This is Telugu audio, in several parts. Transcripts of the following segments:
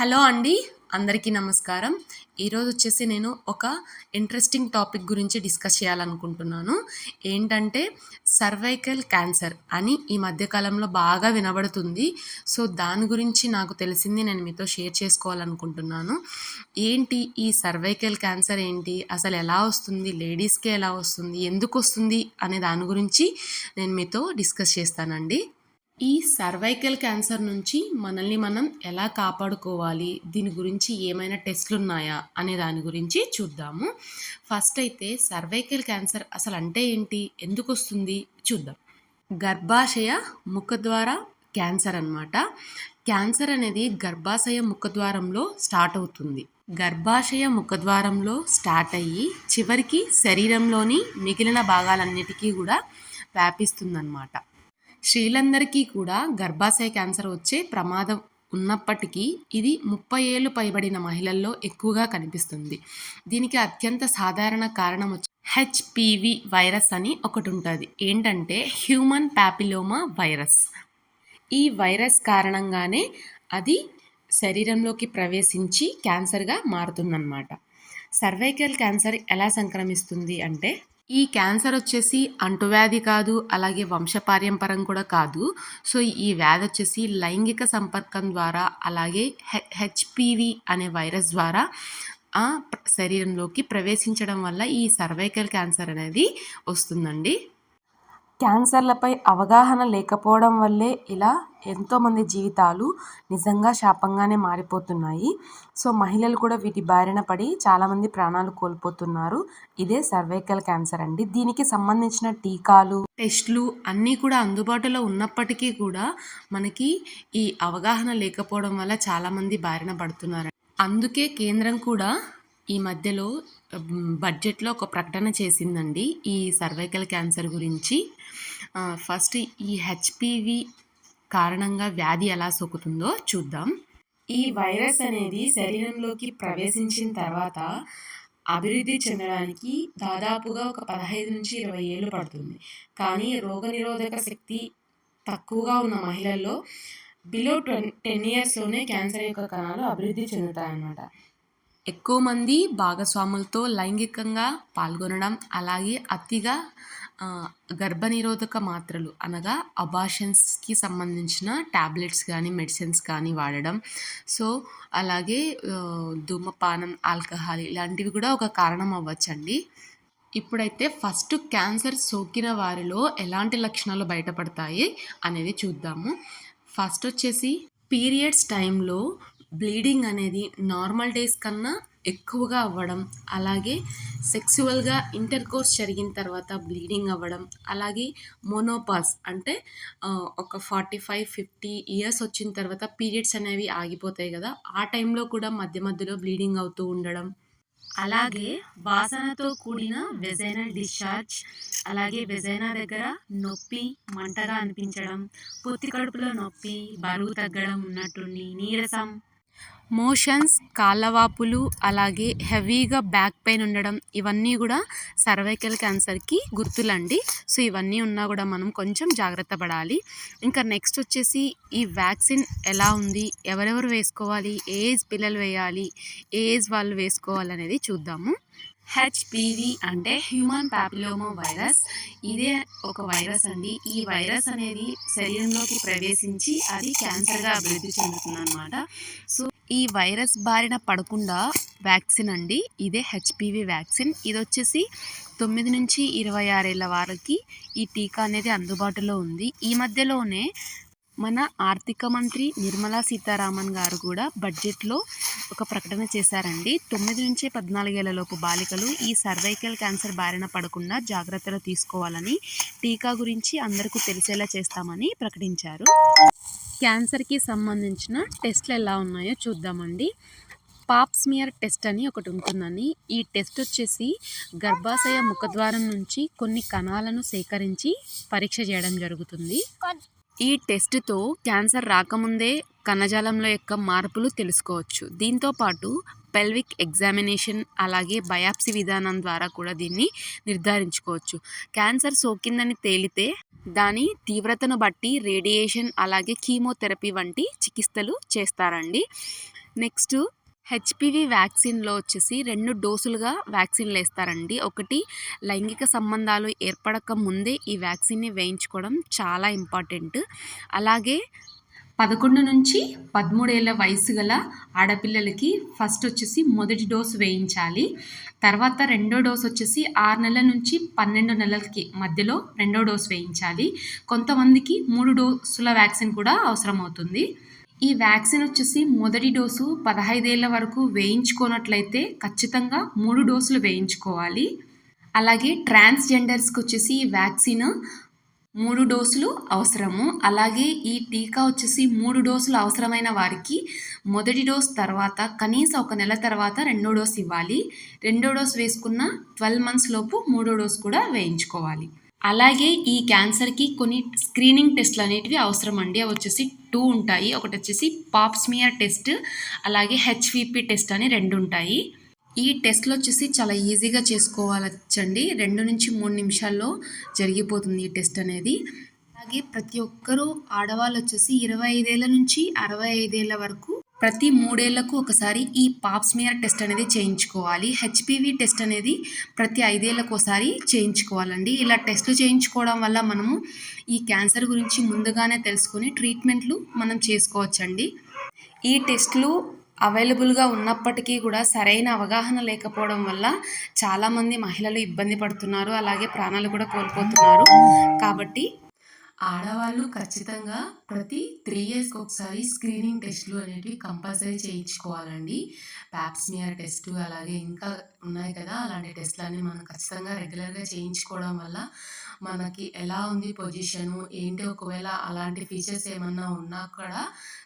హలో అండి అందరికీ నమస్కారం. ఈరోజు వచ్చేసి నేను ఒక ఇంట్రెస్టింగ్ టాపిక్ గురించి డిస్కస్ చేయాలనుకుంటున్నాను. ఏంటంటే సర్వైకల్ క్యాన్సర్ అని ఈ మధ్యకాలంలో బాగా వినబడుతుంది. సో దాని గురించి నాకు తెలిసింది నేను మీతో షేర్ చేసుకోవాలనుకుంటున్నాను. ఏంటి ఈ సర్వైకల్ క్యాన్సర్ ఏంటి? అసలు ఎలా వస్తుంది? లేడీస్కే ఎలా వస్తుంది? ఎందుకు వస్తుంది? అనే దాని గురించి నేను మీతో డిస్కస్ చేస్తానండి. ఈ సర్వైకల్ క్యాన్సర్ నుంచి మనల్ని మనం ఎలా కాపాడుకోవాలి? దీని గురించి ఏమైనా టెస్ట్లు ఉన్నాయా అనే దాని గురించి చూద్దాము. ఫస్ట్ అయితే సర్వైకల్ క్యాన్సర్ అసలు అంటే ఏంటి? ఎందుకు వస్తుంది చూద్దాం. గర్భాశయ ముఖద్వార క్యాన్సర్ అనమాట క్యాన్సర్ అనేది గర్భాశయ ముఖద్వారంలో స్టార్ట్ అవుతుంది. గర్భాశయ ముఖద్వారంలో స్టార్ట్ అయ్యి చివరికి శరీరంలోని మిగిలిన భాగాలన్నిటికీ కూడా వ్యాపిస్తుందన్నమాట. స్త్రీలందరికీ కూడా గర్భాశయ క్యాన్సర్ వచ్చే ప్రమాదం ఉన్నప్పటికీ ఇది ముప్పై ఏళ్ళు పైబడిన మహిళల్లో ఎక్కువగా కనిపిస్తుంది. దీనికి అత్యంత సాధారణ కారణం వచ్చి హెచ్పివి వైరస్ అని ఒకటి ఉంటుంది ఏంటంటే హ్యూమన్ ప్యాపిలోమా వైరస్. ఈ వైరస్ కారణంగానే అది శరీరంలోకి ప్రవేశించి క్యాన్సర్గా మారుతుందన్నమాట. సర్వైకల్ క్యాన్సర్ ఎలా సంక్రమిస్తుంది అంటే ఈ క్యాన్సర్ వచ్చేసి అంటువ్యాధి కాదు అలాగే వంశపార్యంపరం కూడా కాదు. సో ఈ వ్యాధి వచ్చేసి లైంగిక సంపర్కం ద్వారా అలాగే హె హెచ్పివి అనే వైరస్ ద్వారా శరీరంలోకి ప్రవేశించడం వల్ల ఈ సర్వైకల్ క్యాన్సర్ అనేది వస్తుందండి. క్యాన్సర్లపై అవగాహన లేకపోవడం వల్లే ఇలా ఎంతోమంది జీవితాలు నిజంగా శాపంగానే మారిపోతున్నాయి. సో మహిళలు కూడా వీటి బారిన పడి చాలామంది ప్రాణాలు కోల్పోతున్నారు. ఇదే సర్వైకల్ క్యాన్సర్ అండి. దీనికి సంబంధించిన టీకాలు టెస్ట్లు అన్నీ కూడా అందుబాటులో ఉన్నప్పటికీ కూడా మనకి ఈ అవగాహన లేకపోవడం వల్ల చాలామంది బారిన పడుతున్నారు. అందుకే కేంద్రం కూడా ఈ మధ్యలో బడ్జెట్లో ఒక ప్రకటన చేసిందండి ఈ సర్వైకల్ క్యాన్సర్ గురించి. ఫస్ట్ ఈ హెచ్పివి కారణంగా వ్యాధి ఎలా సోకుతుందో చూద్దాం. ఈ వైరస్ అనేది శరీరంలోకి ప్రవేశించిన తర్వాత అభివృద్ధి చెందడానికి దాదాపుగా ఒక పదహైదు నుంచి ఇరవై ఏళ్ళు పడుతుంది. కానీ రోగనిరోధక శక్తి తక్కువగా ఉన్న మహిళల్లో బిలో ట్వెన్ టెన్ ఇయర్స్లోనే క్యాన్సర్ యొక్క కణాలు అభివృద్ధి చెందుతాయన్నమాట. ఎక్కువ మంది భాగస్వాములతో లైంగికంగా పాల్గొనడం అలాగే అతిగా గర్భనిరోధక మాత్రలు అనగా అబాషన్స్కి సంబంధించిన ట్యాబ్లెట్స్ కానీ మెడిసిన్స్ కానీ వాడడం. సో అలాగే ధూమపానం ఆల్కహాల్ ఇలాంటివి కూడా ఒక కారణం అవ్వచ్చండి. ఇప్పుడైతే ఫస్ట్ క్యాన్సర్ సోకిన వారిలో ఎలాంటి లక్షణాలు బయటపడతాయి అనేది చూద్దాము. ఫస్ట్ వచ్చేసి పీరియడ్స్ టైంలో బ్లీడింగ్ అనేది నార్మల్ డేస్ కన్నా ఎక్కువగా అవ్వడం అలాగే సెక్సువల్గా ఇంటర్ కోర్స్ జరిగిన తర్వాత బ్లీడింగ్ అవ్వడం అలాగే మోనోపాస్ అంటే ఒక ఫార్టీ ఫైవ్ ఫిఫ్టీ ఇయర్స్ వచ్చిన తర్వాత పీరియడ్స్ అనేవి ఆగిపోతాయి కదా ఆ టైంలో కూడా మధ్య మధ్యలో బ్లీడింగ్ అవుతూ ఉండడం. అలాగే వాసనతో కూడిన వెజైనల్ డిశ్చార్జ్ అలాగే వెజైనా దగ్గర నొప్పి మంటగా అనిపించడం పొత్తి కడుపులో నొప్పి బరువు తగ్గడం ఉన్నట్టుండి నీరసం మోషన్స్ కాళ్ళవాపులు అలాగే హెవీగా బ్యాక్ పెయిన్ ఉండడం ఇవన్నీ కూడా సర్వైకల్ క్యాన్సర్కి గుర్తులండి. సో ఇవన్నీ ఉన్నా కూడా మనం కొంచెం జాగ్రత్త పడాలి. ఇంకా నెక్స్ట్ వచ్చేసి ఈ వ్యాక్సిన్ ఎలా ఉంది? ఎవరెవరు వేసుకోవాలి? ఏ ఏజ్ పిల్లలు వేయాలి? ఏ ఏజ్ వాళ్ళు వేసుకోవాలనేది చూద్దాము. హెచ్పివి అంటే హ్యూమన్ ప్యాపిలోమో వైరస్. ఇదే ఒక వైరస్ అండి. ఈ వైరస్ అనేది శరీరంలోకి ప్రవేశించి అది క్యాన్సర్గా అభివృద్ధి చెందుతుంది అనమాట సో ఈ వైరస్ బారిన పడకుండా వ్యాక్సిన్ అండి. ఇదే హెచ్పివి వ్యాక్సిన్. ఇది వచ్చేసి తొమ్మిది నుంచి ఇరవై ఆరేళ్ళ వారికి ఈ టీకా అనేది అందుబాటులో ఉంది. ఈ మధ్యలోనే మన ఆర్థిక మంత్రి నిర్మలా సీతారామన్ గారు కూడా బడ్జెట్లో ఒక ప్రకటన చేశారండి. తొమ్మిది నుంచి పద్నాలుగేళ్ళలోపు బాలికలు ఈ సర్వైకల్ క్యాన్సర్ బారిన పడకుండా జాగ్రత్తలు తీసుకోవాలని టీకా గురించి అందరికీ తెలిసేలా చేస్తామని ప్రకటించారు. క్యాన్సర్కి సంబంధించిన టెస్ట్లు ఎలా ఉన్నాయో చూద్దామండి. పాప్స్మియర్ టెస్ట్ అని ఒకటి ఉంటుందని ఈ టెస్ట్ వచ్చేసి గర్భాశయ ముఖద్వారం నుంచి కొన్ని కణాలను సేకరించి పరీక్ష చేయడం జరుగుతుంది. ఈ టెస్ట్తో క్యాన్సర్ రాకముందే కణజాలంలో యొక్క మార్పులు తెలుసుకోవచ్చు. దీంతోపాటు పెల్విక్ ఎగ్జామినేషన్ అలాగే బయాప్సీ విధానం ద్వారా కూడా దీన్ని నిర్ధారించుకోవచ్చు. క్యాన్సర్ సోకిందని తేలితే దాని తీవ్రతను బట్టి రేడియేషన్ అలాగే కీమోథెరపీ వంటి చికిత్సలు చేస్తారండి. నెక్స్ట్ హెచ్పివి వ్యాక్సిన్లో వచ్చేసి రెండు డోసులుగా వ్యాక్సిన్లు వేస్తారండి. ఒకటి లైంగిక సంబంధాలు ఏర్పడక ముందే ఈ వ్యాక్సిన్ని వేయించుకోవడం చాలా ఇంపార్టెంట్. అలాగే పదకొండు నుంచి పదమూడేళ్ళ వయసు గల ఆడపిల్లలకి ఫస్ట్ వచ్చేసి మొదటి డోసు వేయించాలి. తర్వాత రెండో డోస్ వచ్చేసి ఆరు నెలల నుంచి పన్నెండు నెలలకి మధ్యలో రెండో డోసు వేయించాలి. కొంతమందికి మూడు డోసుల వ్యాక్సిన్ కూడా అవసరం అవుతుంది ఈ వ్యాక్సిన్ వచ్చేసి మొదటి డోసు పదహైదేళ్ళ వరకు వేయించుకోనట్లయితే ఖచ్చితంగా మూడు డోసులు వేయించుకోవాలి. అలాగే ట్రాన్స్జెండర్స్కి వచ్చేసి ఈ వ్యాక్సిన్ మూడు డోసులు అవసరము. అలాగే ఈ టీకా వచ్చేసి మూడు డోసులు అవసరమైన వారికి మొదటి డోస్ తర్వాత కనీసం ఒక నెల తర్వాత రెండో డోస్ ఇవ్వాలి. రెండో డోస్ వేసుకున్న ట్వెల్వ్ మంత్స్ లోపు మూడో డోస్ కూడా వేయించుకోవాలి. అలాగే ఈ క్యాన్సర్కి కొన్ని స్క్రీనింగ్ టెస్ట్లు అనేటివి అవసరం అండి అవి వచ్చేసి టూ ఉంటాయి. ఒకటి వచ్చేసి పాప్స్మియర్ టెస్ట్ అలాగే హెచ్విపి టెస్ట్ అని రెండు ఉంటాయి. ఈ టెస్ట్లు వచ్చేసి చాలా ఈజీగా చేసుకోవాలచ్చండి రెండు నుంచి మూడు నిమిషాల్లో జరిగిపోతుంది ఈ టెస్ట్ అనేది. అలాగే ప్రతి ఒక్కరూ ఆడవాళ్ళు వచ్చేసి ఇరవై ఐదేళ్ళ నుంచి అరవై ఐదేళ్ళ వరకు ప్రతి మూడేళ్ళకు ఒకసారి ఈ పాప్స్మియర్ టెస్ట్ అనేది చేయించుకోవాలి. హెచ్పివి టెస్ట్ అనేది ప్రతి ఐదేళ్ళకు ఒకసారి చేయించుకోవాలండి. ఇలా టెస్ట్లు చేయించుకోవడం వల్ల మనము ఈ క్యాన్సర్ గురించి ముందుగానే తెలుసుకొని ట్రీట్మెంట్లు మనం చేసుకోవచ్చండి. ఈ టెస్ట్లు అవైలబుల్గా ఉన్నప్పటికీ కూడా సరైన అవగాహన లేకపోవడం వల్ల చాలామంది మహిళలు ఇబ్బంది పడుతున్నారు అలాగే ప్రాణాలు కూడా కోల్పోతున్నారు. కాబట్టి ఆడవాళ్ళు ఖచ్చితంగా ప్రతి త్రీ ఇయర్స్కి ఒకసారి స్క్రీనింగ్ టెస్ట్లు అనేవి కంపల్సరీ చేయించుకోవాలండి. ప్యాప్స్మియర్ టెస్ట్ అలాగే ఇంకా ఉన్నాయి కదా అలాంటి టెస్ట్లన్నీ మనం ఖచ్చితంగా రెగ్యులర్గా చేయించుకోవడం వల్ల మనకి ఎలా ఉంది పొజిషను ఏంటి ఒకవేళ అలాంటి ఫీచర్స్ ఏమన్నా ఉన్నా కూడా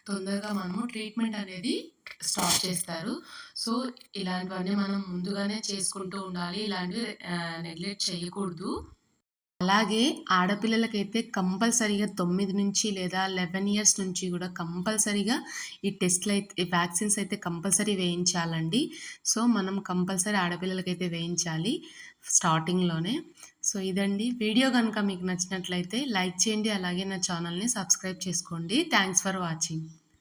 తొందరగా మనము ట్రీట్మెంట్ అనేది స్టాప్ చేస్తారు. సో ఇలాంటివన్నీ మనం ముందుగానే చేసుకుంటూ ఉండాలి ఇలాంటివి నెగ్లెక్ట్ చేయకూడదు. అలాగే ఆడపిల్లలకైతే కంపల్సరీగా తొమ్మిది నుంచి లేదా లెవెన్ ఇయర్స్ నుంచి కూడా కంపల్సరీగా ఈ టెస్ట్లు అయితే వ్యాక్సిన్స్ అయితే కంపల్సరీ వేయించాలండి. సో మనం కంపల్సరీ ఆడపిల్లలకైతే వేయించాలి స్టార్టింగ్లోనే. సో ఇదండి. వీడియో కనుక మీకు నచ్చినట్లయితే లైక్ చేయండి. అలాగే నా ఛానల్ని సబ్స్క్రైబ్ చేసుకోండి. Thanks for watching.